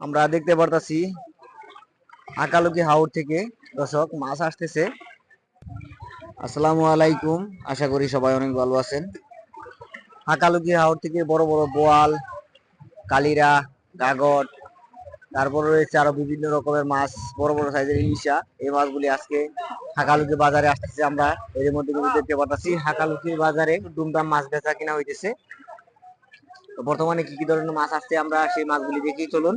আমরা দেখতে পারতাছি আকালুকি হাওর থেকে। দর্শক, মাছ আসতেছে। আসসালামু আলাইকুম। আশা করি সবাই অনেক ভালো আছেন। আকালুকি হাওর থেকে বড় বড় বোয়াল, কালিরা, গাগট তারপর রয়েছে আরও বিভিন্ন রকমের মাছ, বড় বড় সাইজের ইলিশা। এই মাছগুলি আজকে হাকালুকি বাজারে আসতেছে আমরা। এর মধ্যে কিন্তু দেখতে পাচ্ছি হাকালুকি বাজারে দুমদাম মাছ বেচা কিনা হইতেছে। তো বর্তমানে কি কি ধরনের মাছ আসছে আমরা সেই মাছগুলি দেখি চলুন।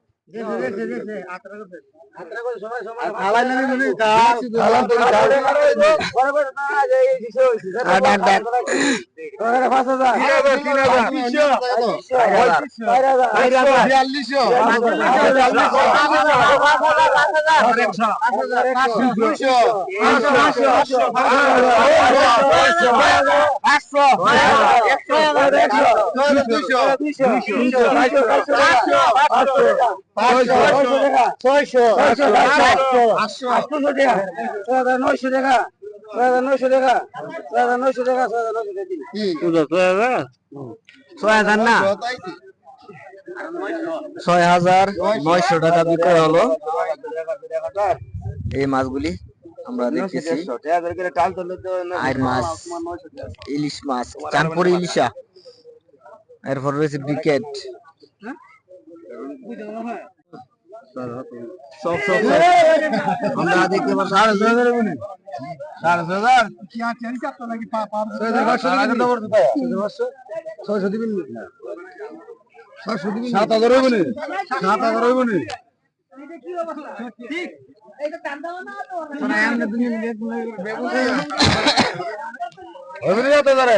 বুঝি? ছয় হাজার না ছয় হাজার নয়শো টাকা বিক্রয় হলো এই মাছগুলি আমরা দেখতেছি মাছ ইলিশ মাছ চাঁদপুর ইলিশা এরপর রয়েছে বিকেট। আমরা দেখতে পাচ্ছি। সাত হাজার হইব নি? সাত হাজার সাত হাজারে?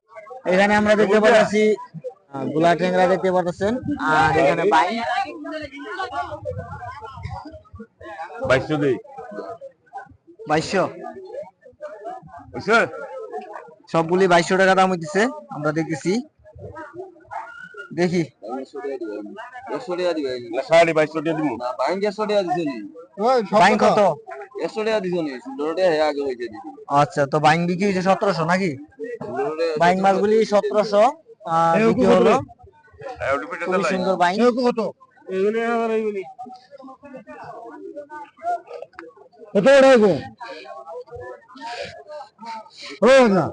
এখানে আমরা দেখতে পাচ্ছি গুলা ট্যাংরা দেখতে পাচ্ছেন আর এখানে বাইন বাইশশো দিই। বাইশশো। সবগুলি বাইশশো টাকা দাম হইতেছে আমরা দেখতেছি। দেখি। আচ্ছা তো বাইন বিক্রি হয়েছে সতেরোশো নাকি? বাইন মাছগুলি সতেরোশো বিক্রি হলো। খুবই সুন্দর না।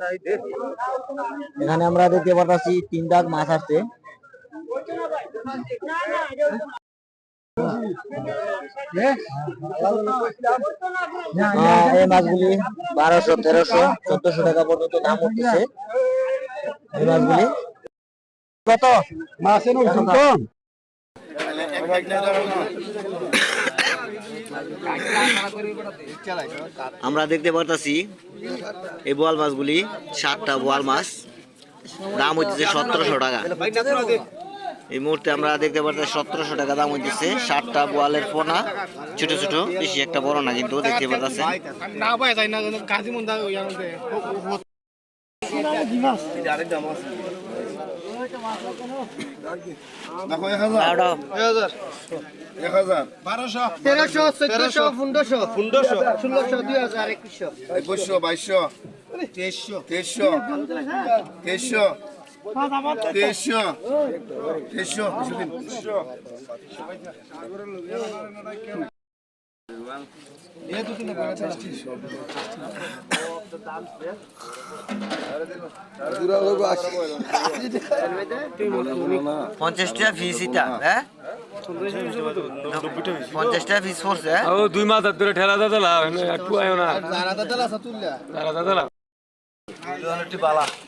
এখানে আমরা দেখতে পাচ্ছি তিন দাগ মাছ আসছে। এই মাছগুলি বারোশো, তেরোশো, চোদ্দশো টাকা পর্যন্ত দাম উঠতেছে। এই মাছগুলি কত? আমরা দেখতে পারতাছি, এই বোয়াল মাছগুলি সাতটা বোয়াল মাছ। দাম হইতেছে সতেরোশো টাকা। এই মুহূর্তে আমরা দেখতে পারতেছি সতেরোশো টাকা দাম হইতেছে। সাতটা বোয়ালের পোনা ছোট ছোট বেশি একটা বড় না কিন্তু দেখতে তেরোশো চোদ্দশো পনেরোশো। পনেরোশো। ষোলোশো দুই হাজার একুশশো। একুশশো বাইশশো। তেইশশো। তেইশশো। তেইশশো। তেইশশো তেইশশো তেইশশো পঞ্চাশ টাকা ফিস ইটা হ্যাঁ? পঞ্চাশ ফিস পড়ছে হ্যাঁ? ও দুই মাস ধরে ঠেলা দাদা একটু আয়ো না। দাদা দাদা দাদা দি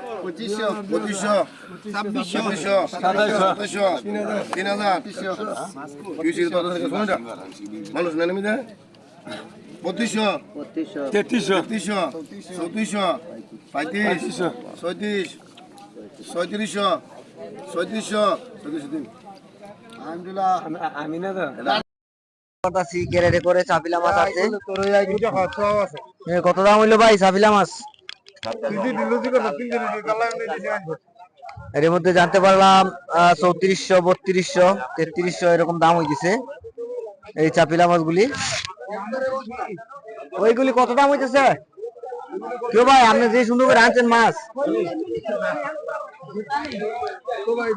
পঁচিশশো পঁচিশশো ছাব্বিশশো সাতাইশশো তিন হাজার মানুষ নেই নেমে যায় বত্রিশশো তেত্রিশশো তেত্রিশশো চৌত্রিশশো পঁয়ত্রিশ ছয়ত্রিশ ছয়ত্রিশশো ছয়ত্রিশশো ছয়ত্রিশ দিন আলহামদুলিল্লাহ আমি না দাদা করতাছি কেরেটে করে চাপিলা মাছ আছে কত দাম হইল ভাই চাপিলা মাছ এর মধ্যে জানতে পারলাম চৌত্রিশশো বত্রিশশো তেত্রিশশো এরকম দাম হইতেছে এই চাপিলা মাছগুলি। ওইগুলি কত দাম হইতেছে? কেউ ভাই আপনি যে সুন্দর করে আনছেন মাছ। কত ভাই?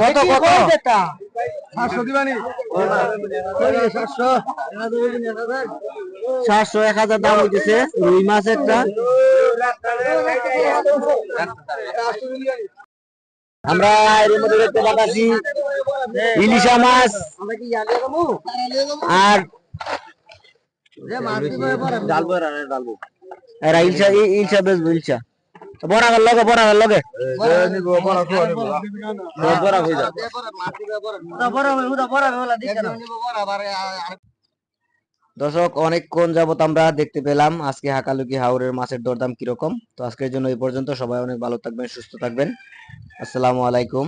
কত কত? সাতশো। এক হাজার দাম হইতেছে রুই মাছ একটা আমরা এর মধ্যে দেখতে পাচ্ছি ইলিশা মাছ আর ইলশা ইলশা বেচবো ইলশা বরাগের লগে লগে হয়ে যাবে দর্শক, অনেকক্ষণ যাবত আমরা দেখতে পেলাম আজকে হাকালুকি হাওরের মাছের দরদাম কীরকম। তো আজকের জন্য এই পর্যন্ত। সবাই অনেক ভালো থাকবেন, সুস্থ থাকবেন। আসসালামু আলাইকুম।